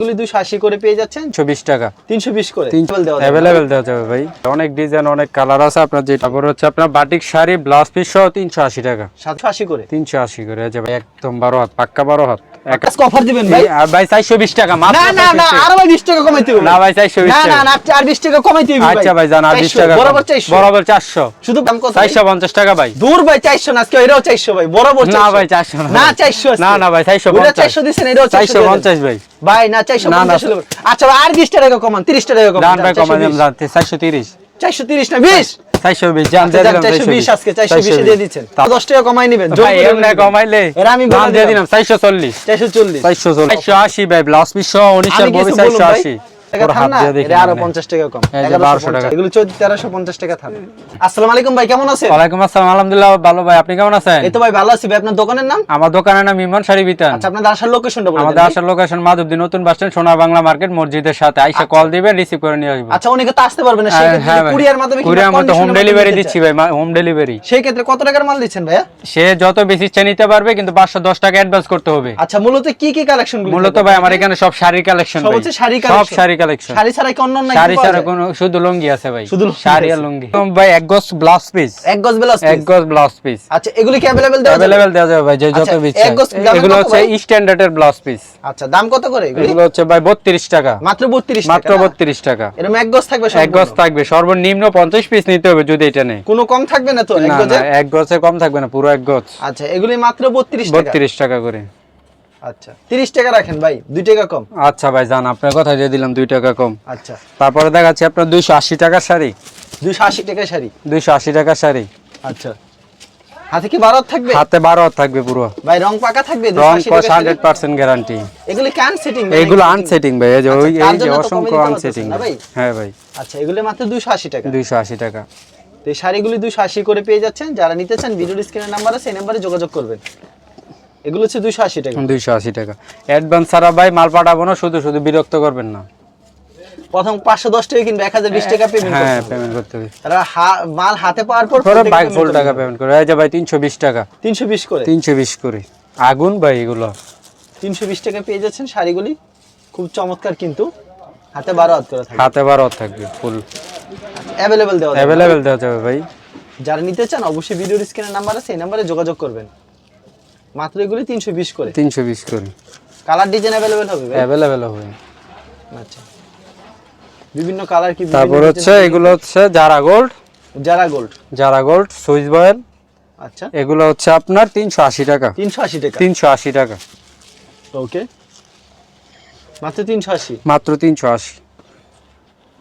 এগুলি দুশো আশি করে পেয়ে যাচ্ছেন? টাকা। তিনশো বিশ করে। অ্যাভেলেবেল দেওয়া যাবে। ভাই। অনেক ডিজাইন অনেক কালার আছে আপনার যে তারপর হচ্ছে আপনার বাটিক শাড়ি ব্লাউজ পিস সহ তিনশো আশি টাকা। সাতশো আশি করে। তিনশো আশি করে। একদম বারো হাত পাক্কা বারো হাত। অফার দিবেন ভাই? ভাই চারশো বিশ টাকা মাত্র না না না 420 ভাই বিশ টাকা কমাইতে হবে। না ভাই চারশো বিশ না না আর বিশ টাকা কমাইতে হবে আচ্ছা ভাই। জান আর বিশ টাকা বরাবর চারশো। বরাবর চারশো। শুধু দাম কত চারশো পঞ্চাশ টাকা ভাই। দূর ভাই চারশো না আজকে এটাও চারশো ভাই বরাবর না ভাই চারশো না চারশো আজকে। না না ভাই চারশো ওটা চারশো চারশো চারশো ভাই। ভাই না চারশো। আচ্ছা আর টাকা কমান তিরিশ টাকা কমান ভাই দিলাম জানতে চারশো তিরিশ না বিশ? আমি মানে। পঞ্চাশ টাকা কম। এই যে 1150 1200 টাকা। এগুলো চোদ্দ তেরোশো পঞ্চাশ টাকা থাকবে আসসালামু আলাইকুম ভাই কেমন আছেন? ওয়ালাইকুম আসসালাম আলহামদুলিল্লাহ ভালো ভাই। আপনি কেমন আছেন? এই তো ভাই ভালো আছি ভাই। আপনার দোকানের নাম? আমার দোকানের নাম ইমরান শাড়ি বিতান। আচ্ছা আপনাদের আসার লোকেশনটা বলে আমাদের আসার লোকেশন মাধবদী নতুন বাস স্ট্যান্ড সোনার বাংলা মার্কেট মসজিদের সাথে। আইসা কল দিবেন রিসিভ করে নিয়ে আসবেন আচ্ছা অনেকে তো আসতে পারবে না। সেই ক্ষেত্রে হ্যাঁ ভাই। কুরিয়ার মাধ্যমে কুরিয়ার মধ্যে হোম condition এর মাধ্যমে ডেলিভারি দিচ্ছি ভাই হোম ডেলিভারি সেই ক্ষেত্রে কত টাকার মাল দিচ্ছেন ভাইয়া? সে যত বেশি ইচ্ছা নিতে পারবে কিন্তু পাঁচশো দশ টাকা অ্যাডভান্স করতে হবে। আচ্ছা মূলত কি কি কালেকশন মূলত ভাই আমার এখানে সব শাড়ি কালেকশন সব শাড়ি সব শাড়ি কালেকশন শাড়ি ছাড়া কি অন্য অন্য শাড়ি ছাড়া কোনো শুধু লুঙ্গি আছে ভাই শুধু লুঙ্গি শাড়ি আর আছে। লুঙ্গি ভাই এক গজ ব্লাউজ পিস এক গজ ব্লাউজ এক গজ ব্লাউজ পিস আচ্ছা এগুলি কি अवेलेबल দেওয়া যাবে অ্যাভেলেবেল দেওয়া যাবে ভাই যে যত আচ্ছা, ইচ্ছা এক গজ দাম এগুলো কত হচ্ছে ভাই? স্ট্যান্ডার্ডের ব্লাউজ পিস আচ্ছা দাম কত করে এগুলি এগুলো হচ্ছে ভাই বত্রিশ টাকা মাত্র 32 টাকা মাত্র না? বত্রিশ টাকা এরকম এক গজ থাকবে এক গজ সম্পূর্ণ? থাকবে সর্বনিম্ন পঞ্চাশ পিস নিতে হবে যদি এটা নেই কোনো কম থাকবে না তো এক না গজে না এক গজে কম থাকবে না পুরো এক গজ আচ্ছা এগুলি মাত্র 32 টাকা বত্রিশ টাকা করে আচ্ছা। 30 টাকা রাখেন ভাই 2 টাকা কম। আচ্ছা ভাই জান আপনার কথা দিয়ে দিলাম দুই টাকা কম। আচ্ছা। তারপরে দেখাচ্ছি আপনার দুইশো আশি টাকার শাড়ি। 280 টাকা শাড়ি? দুইশো আশি টাকার শাড়ি। আচ্ছা। হাতে কি বারত থাকবে? হাতে বারো হাত থাকবে পুরো। ভাই রং পাকা থাকবে রং 280 কস টাকা শাড়ি? Hundred percent guarantee. এগুলি কান সেটিং এইগুলো আনসেটিং ভাই এই যে ওই তার এই যে অসংখ্য আনসেটিং? হ্যাঁ ভাই। আচ্ছা এগুলি মাত্র 280 টাকা। দুইশো আশি টাকা। তো এই শাড়িগুলি 280 করে পেয়ে যাচ্ছেন। যারা নিতে চান ভিডিওর স্ক্রিনের নাম্বার আছে এই নম্বরে যোগাযোগ করবেন। এগুলো হচ্ছে 280 টাকা। দুইশো আশি টাকা। অ্যাডভান্স ছাড়া ভাই মাল পাঠাবো না শুধু শুধু বিরক্ত করবেন না। প্রথম 510 টাকা কিংবা 1020 টাকা পেমেন্ট হ্যাঁ পেমেন্ট করতে হবে। তারা মাল হাতে পাওয়ার পর বাইক ফুল টাকা পেমেন্ট করে। এই যে ভাই তিনশো বিশ টাকা। 320 করে? তিনশো বিশ করে। আগুন ভাই এগুলো। 320 টাকা পেয়ে যাচ্ছেন শাড়িগুলি। খুব চমৎকার কিন্তু। হাতে 12 হাত করে হাতে বারো হাত থাকবে ফুল অ্যাভেলেবেল দেওয়া অ্যাভেলেবেল দেওয়া যাবে ভাই। যারা নিতে চান অবশ্যই ভিডিওর স্ক্রিনের নাম্বার আছে এই নম্বরে যোগাযোগ করবেন। মাত্র এগুলি 320 করে। তিনশো বিশ করে। কালার ডিজাইন অ্যাভেলেবেল হবে অ্যাভেলেবেল হবে। আচ্ছা। বিভিন্ন কালার কি তারপর হচ্ছে এগুলো হচ্ছে জারা গোল্ড যারা gold Zara gold Swiss voile আচ্ছা। এগুলো হচ্ছে আপনার তিনশো আশি টাকা। 380 টাকা। তিনশো আশি টাকা। ওকে মাত্র 380 মাত্র তিনশো আশি।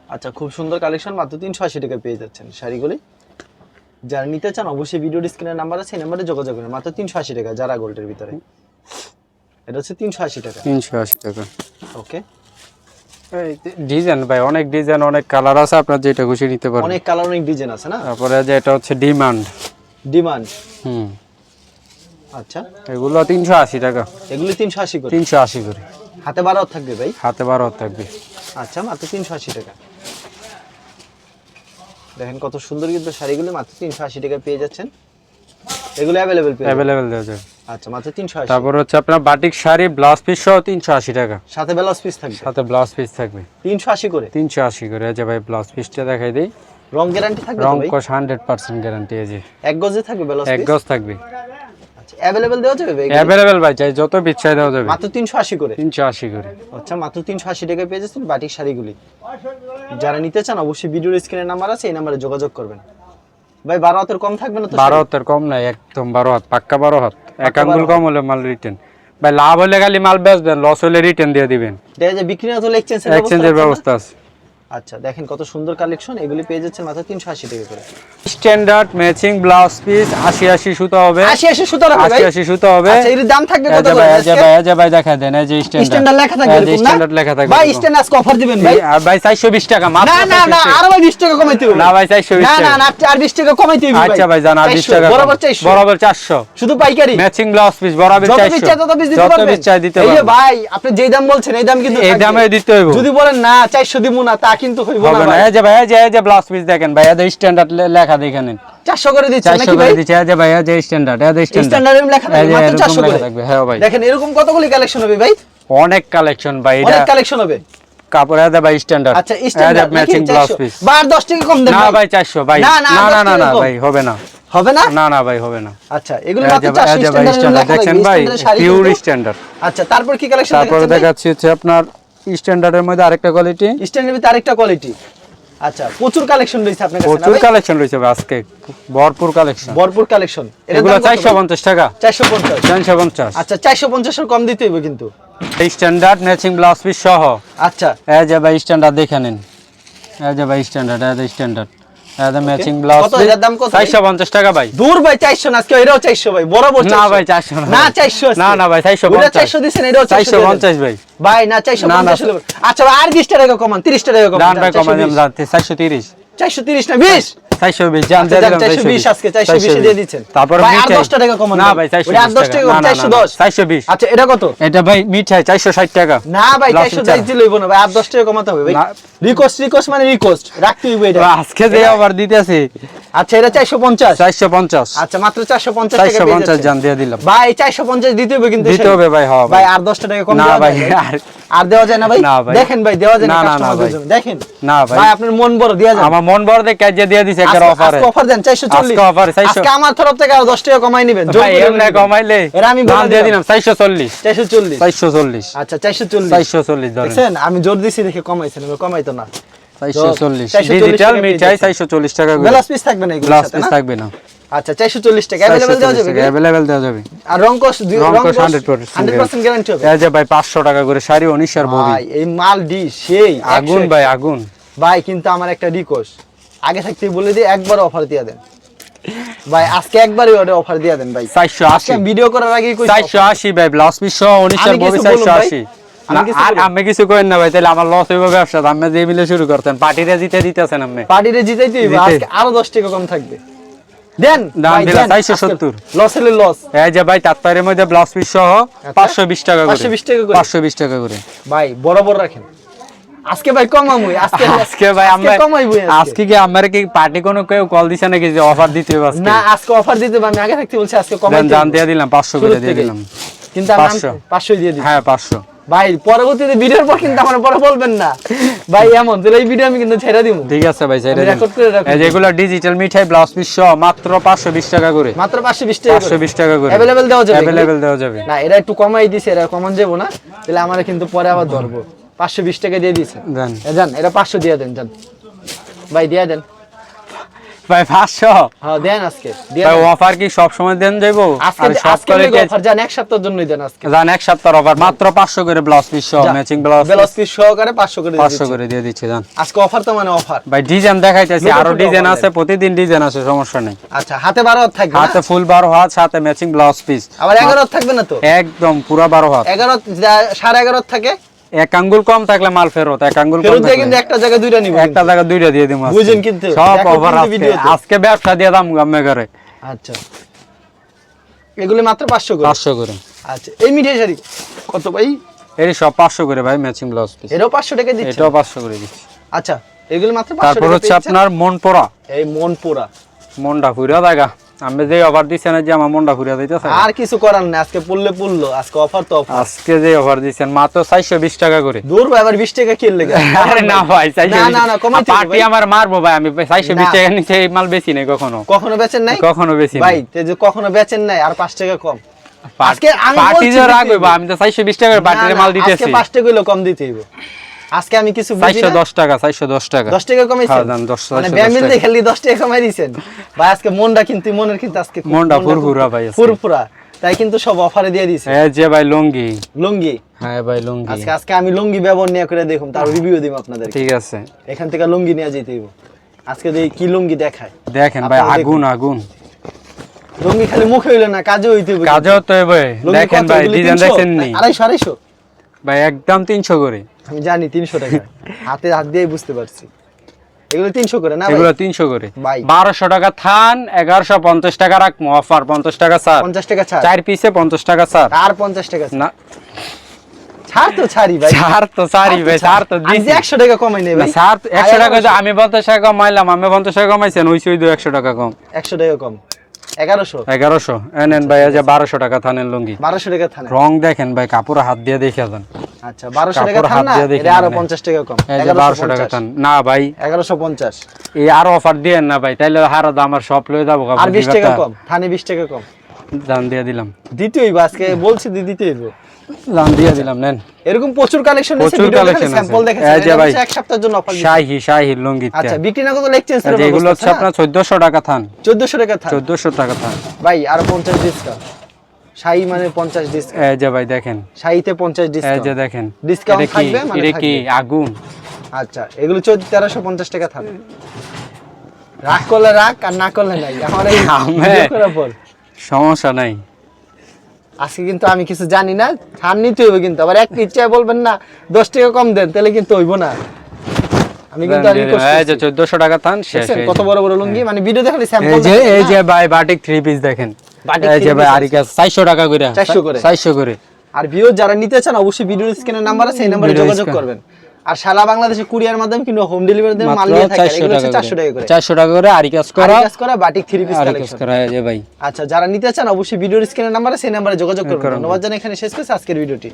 আচ্ছা খুব সুন্দর কালেকশন মাত্র 380 টাকা পেয়ে যাচ্ছেন শাড়িগুলি। যারা নিতে চান অবশ্যই ভিডিওর স্ক্রিনের নাম্বার আছে এই নম্বরে যোগাযোগ করুন। মাত্র 380 টাকা যারা গোল্ডের ভিতরে। এটা হচ্ছে 380 টাকা। তিনশো আশি টাকা। ওকে। ডিজাইন ভাই অনেক ডিজাইন অনেক কালার আছে আপনার যেটা খুশি নিতে পারেন। অনেক কালার অনেক ডিজাইন আছে না? তারপরে যে এটা হচ্ছে ডিমান্ড ডিমান্ড হুম। আচ্ছা। এগুলো তিনশো আশি টাকা। এগুলি 380 করে। তিনশো আশি করে। হাতে বারো থাকবে ভাই? হাতে বারো থাকবে। আচ্ছা মাত্র 380 টাকা। দেখেন কত সুন্দর কিন্তু শাড়িগুলো মাত্র 380 টাকা পেয়ে যাচ্ছেন। এগুলো অ্যাভেলেবেল পেয়ে। অ্যাভেলেবেল দেওয়া যায় আচ্ছা মাত্র 380 তারপর হচ্ছে আপনার বাটিক শাড়ি ব্লাউজ পিস সহ তিনশো আশি টাকা। সাথে ব্লাউজ পিস থাকবে। সাথে ব্লাউজ পিস থাকবে। 380 করে? তিনশো আশি করে। এই যে ভাই ব্লাউজ পিসটা দেখাই দিই। রং গ্যারান্টি থাকবে রং কস হান্ড্রেড পার্সেন্ট গ্যারান্টি আছে এক গজে থাকবে ব্লাউজ এক গজ থাকবে। আচ্ছা দেওয়া যাবে ভাই এগুলো? ভাই চাই যত পিচ্ছাই দেওয়া যাবে। মাত্র 380 করে। তিনশো আশি করে। আচ্ছা মাত্র 380 টাকা পেয়ে যাচ্ছেন বাটিক শাড়িগুলি। যারা নিতে চান অবশ্যই ভিডিওর স্ক্রিনের নাম্বার আছে এই নম্বরে যোগাযোগ করবেন। ভাই বারো হাতের কম থাকবে না তো বারো হাতের কম নাই একদম বারো হাত পাক্কা বারো হাত। এক আঙ্গুল কম হলে মাল রিটার্ন ভাই লাভ হলে খালি মাল বেচবেন লস হলে রিটার্ন দিয়ে দিবেন। দেখা যায় বিক্রি না হলে এক্সচেঞ্জ এক্সচেঞ্জের ব্যবস্থা আছে। আচ্ছা দেখেন কত সুন্দর কালেকশন এগুলি পেয়ে যাচ্ছেন মাত্র 380 টাকা করে। স্ট্যান্ডার্ড ম্যাচিং ব্লাউজ পিস আশি আশি সুতো হবে। 80 80 সুতো ভাই। আশি আশি সুতো হবে। আচ্ছা এর দাম থাকবে কত ভাই আজকে? ভাই যে ভাই দেখা দেন এই যে স্ট্যান্ডার্ড লেখা থাকবে এই না? স্ট্যান্ডার্ড লেখা থাকবে ভাই স্ট্যান্ডার্ড অফার দিবেন ভাই। আর ভাই চারশো বিশ টাকা মাত্র না না না 420 টাকা। আরও ভাই 20 টাকা কমাইতে হবে। না ভাই 420 না না না আর 20 টাকা কমাইতে হবে আচ্ছা ভাই জান আর বিশ 400, টাকা বরাবর 400 বরাবর চারশো। শুধু পাইকারি। ম্যাচিং ব্লাউজ পিস বরাবর 400 যত পিস চাই তত পিস দিতে যত পারবেন। পিস চাই দিতে এই যে ভাই আপনি যেই দাম বলছেন এই দাম কিন্তু এই দামে দিতে হইব। যদি বলেন না 400 দিব না তা কিন্তু হইব না না এই যে ভাই এই যে এই ব্লাউজ পিস দেখেন ভাই এদের স্ট্যান্ডার্ড লেখা দেখেন 400 করে দিচ্ছেন নাকি করে ভাই দিচ্ছে এই যে ভাই এই যে স্ট্যান্ডার্ড এই যে স্ট্যান্ডার্ড লেখা থাকবে মাত্র 400 করে থাকবে হ্যাঁ ভাই দেখেন এরকম কতগুলি কালেকশন হবে ভাই অনেক কালেকশন ভাই এটা অনেক কালেকশন হবে কাপড় এদা ভাই স্ট্যান্ডার্ড আচ্ছা স্ট্যান্ডার্ড ম্যাচিং ব্লাউজ পিস বা আর 10 টাকা কম দেন না ভাই 400 ভাই না, না না, না না 10 না টাকা কম। ভাই হবে না হবে না না না ভাই হবে না আচ্ছা এগুলো মাত্র 400 এই যে ভাই স্ট্যান্ডার্ড স্ট্যান্ডার্ড দেখছেন ভাই পিওর স্ট্যান্ডার্ড আচ্ছা তারপর কি কালেকশন তারপরে দেখাচ্ছি হচ্ছে আপনার স্ট্যান্ডার্ডের মধ্যে আরেকটা কোয়ালিটি স্ট্যান্ডার্ডের মধ্যে আরেকটা কোয়ালিটি আচ্ছা প্রচুর কালেকশন রয়েছে আপনার কাছে প্রচুর কালেকশন রয়েছে আজকে। ভরপুর কালেকশন ভরপুর কালেকশন এগুলো চারশো পঞ্চাশ টাকা। 450 চারশো পঞ্চাশ। আচ্ছা 450 এর কম দিতে হবে কিন্তু। এই স্ট্যান্ডার্ড ম্যাচিং ব্লাউজ পিস সহ। আচ্ছা। এই যে ভাই স্ট্যান্ডার্ড দেখে নিন। এই যে ভাই স্ট্যান্ডার্ড এই যে স্ট্যান্ডার্ড যে ম্যাচিং ব্লাউজ কত? এর দাম কত? ভাই? চারশো পঞ্চাশ টাকা ভাই। দূর ভাই 400 না আজকে এরাও 400 ভাই বরাবর না ভাই চারশো না 400 না না ভাই চারশো ওরা পঞ্চাশ। 400 দিছেন 400 চারশো পঞ্চাশ ভাই। ভাই না 450 না, না। আচ্ছা আর 20 টাকা কমান 30 টাকা কমান দাম ভাই কমান 420 দিলাম যাতে চারশো তিরিশ। 430 না 20 জান দিয়ে দিলাম 420 আজকে 420 দিয়ে দিচ্ছেন। তারপর ভাই, আর 10 টাকা কমান না। ভাই চারশো ওটা আর 10 টাকা। 410 চারশো বিশ। আচ্ছা এটা কত? এটা ভাই মিঠাই চারশো ষাট টাকা। না ভাই Last 400 বিচার। লইব না ভাই আর 10 টাকা কমাতে হবে। ভাই। রিকোয়েস্ট রিকোয়েস্ট মানে রিকোয়েস্ট রাখতে হইব এটা। আজকে যে আবার দিতেছি। আচ্ছা এটা 450 চারশো পঞ্চাশ। আচ্ছা মাত্র 450 টাকা চারশো পেয়ে পঞ্চাশ যাচ্ছেন। জান দিয়ে দিলাম। ভাই 450 দিতে হবে কিন্তু দিতে হবে ভাই হ্যাঁ ভাই আর 10 টাকা কম না ভাই, আর- আর দেওয়া যায় না ভাই? দেখেন ভাই দেওয়া যায় না কাস্টমারদের। জন্য দেখেন। না ভাই। ভাই আপনার মন বড় যায়। আমার মন বড় দেখে দিয়ে দিছে একটা অফারে। আজকে অফার দেন 440 আজকে offer, 400 আজকে আমার তরফ থেকে আর 10 টাকা কমাই নেবেন। ভাই কমাইলে এরা আমি দাম দিয়ে দিলাম। দিলাম চারশো চল্লিশ। 440 চারশো চল্লিশ। আচ্ছা 440 চারশো চল্লিশ আমি জোর দিছি দেখে কমাইছেন কমাইতো না। ভাই কিন্তু আমার একটা রিকোয়েস্ট আগে থাকতে বলে দিয়ে একবার অফার দিয়ে দেন। ভাই আজকে একবারই ওটা অফার দিয়ে দেন ভাই। 480 ভিডিও করার আগে চারশো আশি ভাই ব্লাউজ পিস 19 আর ববি আমি কিছু আর বলুন। আমি কিছু করেন না ভাই তাহলে আমার লস হইব ব্যবসা আমি যে মিলে শুরু করতেন পার্টিরে জিতে দিতেছেন আপনি পার্টিতে জিতাইতে হইবে আজকে আরও 10 টাকা কম থাকবে। দেন দাম ভাই, দিলাম 470 আজকে লস হলে লস এই যে ভাই তাত্তারের মধ্যে ব্লাউজ পিস সহ পাঁচশো বিশ টাকা করে। 520 টাকা করে। পাঁচশো বিশ টাকা করে। ভাই বড় বড় রাখেন। আজকে ভাই কমামুই আজকে আজকে ভাই আমরা কমাইবই আজকে। কি আমার কি পার্টি কোনো কেউ কল দিছে নাকি যে অফার দিতে হবে আজকে? না আজকে অফার দিতে আমি আগে থাকতে বলছি আজকে দিয়ে দিলাম পাঁচশো শুরুর করে দিয়ে দিলাম। কিন্তু 500 500 দিয়ে দিই হ্যাঁ পাঁচশো। ভাই পরবর্তীতে ভিডিওর পর কিন্তু আমার পরে বলবেন না। ভাই এমন তাহলে এই ভিডিও আমি কিন্তু ছেড়ে দিব ঠিক আছে ভাই আমি দিন। করে রাখব। এই যেগুলো ডিজিটাল মিঠাই ব্লাউজ পিস সহ মাত্র পাঁচশো বিশ টাকা করে। মাত্র 520 টাকা পাঁচশো বিশ টাকা করে। অ্যাভেলেবল দেওয়া যাবে অ্যাভেলেবেল দেওয়া যাবে। না এরা একটু কমাই দিছে এরা কমন যাব না। তাহলে আমার কিন্তু পরে আবার ধরবো। 520 টাকা দিয়ে দিছে। দেন। এ যান এটা 500 দিয়ে দেন যান। ভাই দিয়ে দেন। ভাই পাঁচশো। হ্যাঁ দেন আজকে। ভাই অফার কি সব সময় দেন যাইবো? আজকে আজকে অফার যান এক সপ্তাহের জন্যই দেন আজকে। জান এক অফার মাত্র পাঁচশো করে ব্লাউজ পিস সহ ম্যাচিং ব্লাউজ বেলস পিস সহকারে 500 করে দিয়ে পাঁচশো দিচ্ছি। করে দিয়ে দিচ্ছি জান আজকে অফার তো মানে অফার ভাই ডিজাইন দেখাইতেছি আরও ডিজাইন আছে প্রতিদিন ডিজাইন আছে সমস্যা নেই। আচ্ছা হাতে 12 হাত থাকবে হাতে ফুল বারো হাত সাথে ম্যাচিং ব্লাউজ পিস আবার 11 হাত থাকবে না তো? একদম পুরা বারো হাত। 11 যা- সাড়ে 11 থাকে? এক আঙ্গুল কম থাকলে মাল ফেরত এক আঙ্গুল কম কিন্তু একটা জায়গায় দুইটা নিব একটা জায়গা দুইটা দিয়ে দিব বুঝেন কিন্তু, সব অফার আজকে। আজকে ব্যবসা দিয়ে দাম গামে করে আচ্ছা। এগুলি মাত্র 500 করে? পাঁচশো করে। আচ্ছা এই শাড়ি কত ভাই? এই সব পাঁচশো করে ভাই ম্যাচিং ব্লাউজ পিস এটাও 500 টাকা দিচ্ছে এটাও পাঁচশো করে দিচ্ছি। আচ্ছা এগুলি মাত্র 500 তারপর হচ্ছে আপনার মন পড়া এই মন পোড়া মনটা ফুরিয়া দেখা আমি যে অফার দিচ্ছেন যে আমার মনটা ফুরিয়া দিতেছে আর কিছু করার না আজকে পড়লে পড়ল আজকে অফার তো অফার আজকে যে অফার মাত্র চারশো বিশ টাকা করে। দূর ভাই আবার 20 টাকা কিনলে আরে না ভাই না না না কমাইতে হবে পার্টি আমার মারবো ভাই আমি চারশো বিশ না। টাকা নিচে এই মাল বেশি নেই কখনো। কখনো বেচেন নাই? কখনো বেশি ভাই তে যে কখনো বেচেন নাই আর 5 টাকা কম। আজকে আমি পার্টি যে রাখবে হবে। আমি তো চারশো বিশ টাকার পার্টির মাল দিতেছি। আজকে 5 টাকা কম দিতে হইব আজকে আমি কিছু বুঝি চারশো না দশ টাকা চারশো দশ টাকা। 10 টাকা কমাইছেন? হ্যাঁ, 10 মানে 10 দিয়ে খালি 10 টাকা। কমাই দিয়েছেন ভাই আজকে মনটা কিন্তু মনের কিন্তু আজকে মনটা ফুরফুরা ভাই ফুরফুরা। তাই কিন্তু সব অফারে দিয়ে দিয়েছে এই যে ভাই লুঙ্গি। লুঙ্গি? হ্যাঁ ভাই লুঙ্গি। আজকে আজকে আমি লুঙ্গি ব্যবহার নিয়ে করে দেখুন তার রিভিউ দিব আপনাদের ঠিক আছে। এখান থেকে লুঙ্গি নিয়ে যেতে হইব। আজকে দেখি কি লুঙ্গি দেখায়। দেখেন ভাই আগুন আগুন। লুঙ্গি খালি মুখে হইল না কাজে হইতে হইব। কাজেও তো ভাই দেখেন ভাই ডিজাইন 300? দেখছেন নি আড়াইশো আড়াইশো? ভাই একদম তিনশো করে। আমি জানি তিনশো টাকা। হাতে হাত দিয়ে বুঝতে পারছি। এগুলো তিনশো করে না এগুলো তিনশো করে। বারোশো টাকা থান এগারোশো পঞ্চাশ টাকা রাখব অফার পঞ্চাশ টাকা ছাড়। পঞ্চাশ টাকা ছাড়। চার পিসে পঞ্চাশ টাকা ছাড়। আর পঞ্চাশ টাকা না। ছাড় তো ছাড়ি ভাই। ছাড় তো ছাড়ি ভাই ছাড়। তো আমি দিছি। একশো টাকা কমাই নেই ভাই। ছাড় একশো টাকা তো আমি পঞ্চাশ টাকা কমাইলাম আমি টাকা কমাইছেন ওই টাকা কম। একশো টাকা কম। এগারোশো? এগারোশো। নেন ভাই টাকা থানের লুঙ্গি। বারোশো টাকা রং দেখেন ভাই কাপড় হাত দিয়ে দেখে যান। আচ্ছা বারোশো টাকা থান না এটা আরও টাকা কম। এই যে বারোশো টাকা থান না ভাই। এগারোশো পঞ্চাশ। এই আরও অফার দিয়েন না ভাই তাইলে হারা দাম আর সব লয়ে যাব আর বিশ টাকা কম থানে বিশ টাকা কম। দাম দিয়ে দিলাম। দ্বিতীয় আজকে বলছি দি দিতেই দাম দিয়ে দিলাম নেন। এরকম প্রচুর কালেকশন আছে প্রচুর ভিডিও স্যাম্পল দেখেছেন এই যে ভাই। এক সপ্তাহের জন্য অফার শাহি শাহি আচ্ছা বিক্রি না এগুলো হচ্ছে আপনার চোদ্দশো টাকা থান। চোদ্দশো টাকা থান। চোদ্দশো টাকা থান। ভাই আর পঞ্চাশ ডিসকাউন্ট শাহি মানে পঞ্চাশ ডিসকাউন্ট এই যে ভাই দেখেন। শাহিতে পঞ্চাশ এই যে দেখেন কি? থাকবে মানে এটা কি? আগুন। আচ্ছা এগুলো চোদ্দ তেরোশো পঞ্চাশ টাকা থাকবে। রাগ করলে রাগ আর না করলে নাই। আমার এই পর সমস্যা নাই। আজকে কিন্তু আমি কিছু জানি না ছাড় নিতে হইবে কিন্তু। আবার এক ইচ্ছায় বলবেন না দশ টাকা কম দেন তাহলে কিন্তু হইব না। আমি কিন্তু আর যে করতেছি। চোদ্দশো টাকা থান শেষ কত বড় বড় লুঙ্গি? মানে ভিডিও দেখালে এই যে এই যে ভাই বাটিক থ্রি পিস দেখেন। যে ভাই piece আরিকা চারশো টাকা করে। 400 করে। চারশো করে। আর ভিউ যারা নিতে চান অবশ্যই ভিডিও স্ক্রিনের নাম্বার আছে এই নাম্বারে যোগাযোগ করবেন। আর সারা বাংলাদেশে কুরিয়ার মাধ্যমে কিংবা হোম ডেলিভারি মাল মাত্র নিয়ে থাকে চারশো এগুলো টাকা হচ্ছে চারশো টাকা করে। চারশো টাকা করে আরিকাজ করা। আরিকাজ করা বাটিক থ্রি পিস কালেকশন করা ভাই। আচ্ছা যারা নিতে চান অবশ্যই ভিডিওর স্ক্রিনের নাম্বারে সেই নাম্বারে যোগাযোগ করবেন ধন্যবাদ জানাই এখানে শেষ করছি আজকের ভিডিওটি